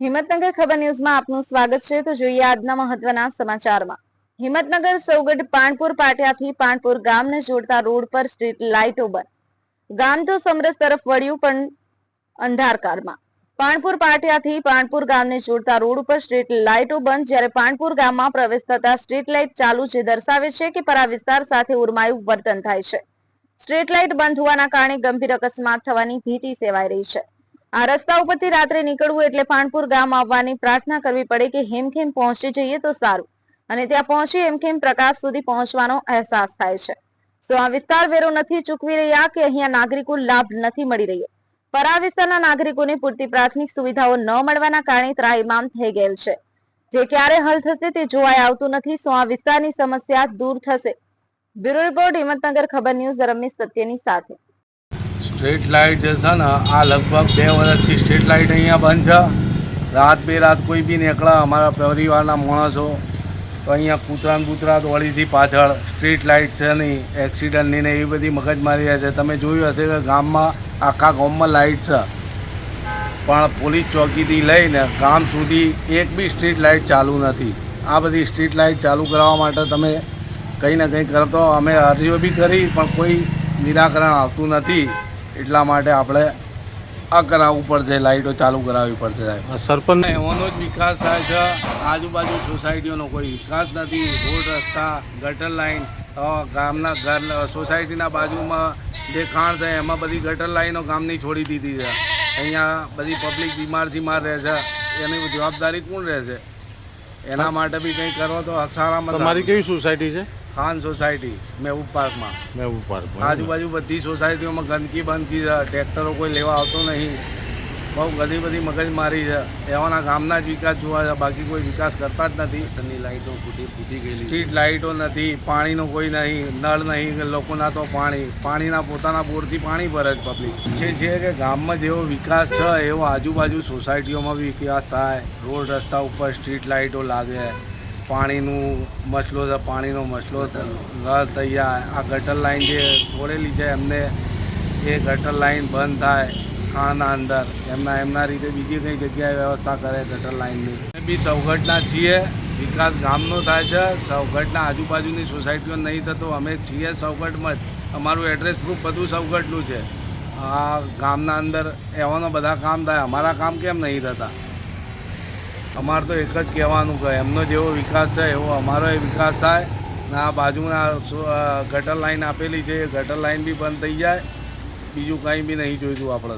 હિંમતનગર ખબર ન્યૂઝમાં આપનું સ્વાગત છે. તો જોઈએ આજના મહત્વના સમાચારમાં. હિંમતનગર, સૌગઢ પાણપુર પાટિયાથી પાણપુર ગામને જોડતા રોડ પર સ્ટ્રીટ લાઇટો બંધ. ગામ તો સમરસ તરફ વળ્યું, પણ અંધારકારમાં પાણપુર પાટિયાથી પાણપુર ગામને જોડતા રોડ ઉપર સ્ટ્રીટ લાઇટો બંધ, જ્યારે પાણપુર ગામમાં પ્રવેશ થતા સ્ટ્રીટ લાઇટ ચાલુ જે દર્શાવે છે કે પરા વિસ્તાર સાથે ઉરમાયું વર્તન થાય છે. સ્ટ્રીટ લાઇટ બંધ હોવાના કારણે ગંભીર અકસ્માત થવાની ભીતિ સેવાઈ રહી છે. આ રસ્તા ઉપરથી રાત્રે નીકળવું એટલે પાણપુર ગામ આવવાની પ્રાર્થના કરવી પડે કે હેમખેમ પહોંચી જઈએ તો સારું. અને ત્યાં પહોંચી હેમખેમ પ્રકાશ સુધી પહોંચવાનો અહેસાસ થાય છે. સો આ વિસ્તાર વેરો નથી ચૂકવી રહ્યા કે અહીંયા નાગરિકો લાભ નથી મળી રહ્યો. પરા વિસ્તારના નાગરિકોને પૂરતી પ્રાથમિક સુવિધાઓ ન મળવાના કારણે ત્રાહિમામ થઈ ગયેલ છે. જે ક્યારે હલ થશે તે જોવાય આવતું નથી, સો આ વિસ્તારની સમસ્યા દૂર થશે. બ્યુરો રિપોર્ટ હિંમતનગર, ખબર ન્યૂઝ રમેશ સત્યની સાથે. સ્ટ્રીટ લાઇટ જે છે ને, આ લગભગ બે વર્ષથી સ્ટ્રીટ લાઇટ અહીંયા બંધ છે. રાત બે રાત કોઈ બી નીકળે, અમારા પરિવારના માણસો. તો અહીંયા કૂતરાન કૂતરા દોડીથી પાછળ સ્ટ્રીટ લાઇટ છે નહીં એક્સિડન્ટની ને એવી બધી મગજમારી રહ્યા છે. તમે જોયું હશે કે ગામમાં, આખા ગામમાં લાઇટ છે. પણ પોલીસ ચોકીથી લઈને ગામ સુધી એક બી સ્ટ્રીટ લાઇટ ચાલુ નથી. આ બધી સ્ટ્રીટ લાઇટ ચાલુ કરવા માટે તમે કંઈ ને કંઈ કરતો, અમે અરજીઓ બી કરી, પણ કોઈ નિરાકરણ આવતું નથી. એટલા માટે આપણે આ કરાવવું પડશે લાઇટો ચાલુ કરાવવી પડશે સાહેબ. સરપંચ એવાનો જ વિકાસ થાય છે. આજુબાજુ સોસાયટીઓનો કોઈ વિકાસ નથી. રોડ રસ્તા ગટર લાઈન ગામના ઘર સોસાયટીના બાજુમાં દેખાણ છે એમાં બધી ગટર લાઈનો ગામની છોડી દીધી છે. અહીંયા બધી પબ્લિક બીમાર બીમાર રહે છે. એની જવાબદારી કોણ રહે છે? એના માટે બી કંઈ કરો તો સારામાં તમારી કેવી સોસાયટી છે? ખાન સોસાયટી મહેબૂબ પાર્કમાં. મહેબૂબ પાર્ક આજુબાજુ બધી સોસાયટીઓમાં ગંદકી બંદકી છે ટ્રેક્ટરો કોઈ લેવા આવતો નહીં. બહુ બધી બધી મગજમારી છે. એવાના ગામના જ વિકાસ જોવા છે બાકી કોઈ વિકાસ કરતા જ નથી. ની લાઇટો ફૂટી ફૂટી ગયેલી સ્ટ્રીટ લાઇટો નથી પાણીનો કોઈ નહીં નળ નહીં લોકોના તો પાણી પાણીના પોતાના બોરથી પાણી ભરે જ પબ્લિક છે છે કે ગામમાં જેવો વિકાસ છે એવો આજુબાજુ સોસાયટીઓમાં બી વિકાસ થાય. રોડ રસ્તા ઉપર સ્ટ્રીટ લાઇટો લાગે. પાણીનું મસલો છે, પાણીનો મસલો નળ તૈયાર. આ ગટર લાઈન જે છોડેલી છે, એમને એ ગટર લાઈન બંધ થાય ખાણના અંદર. એમના એમના રીતે બીજી કઈ જગ્યાએ વ્યવસ્થા કરે ગટર લાઈનની. અમે બી સૌગટના છીએ. વિકાસ ગામનો થાય છે. સૌગઢના આજુબાજુની સોસાયટીઓ નહીં થતો, અમે છીએ સૌગઢમાં જ. અમારું એડ્રેસ પ્રૂફ બધું સૌગઢનું છે. આ ગામના અંદર એવાના બધા કામ થાય. અમારા કામ કેમ નહીં થતા? અમારે તો એક જ કહેવાનું કે એમનો જેવો વિકાસ છે, એવો અમારો વિકાસ થાય ને આ બાજુના ગટર લાઈન આપેલી છે, એ ગટર લાઈન બી બંધ થઈ જાય. બીજું કંઈ બી નહીં જોઈતું આપણે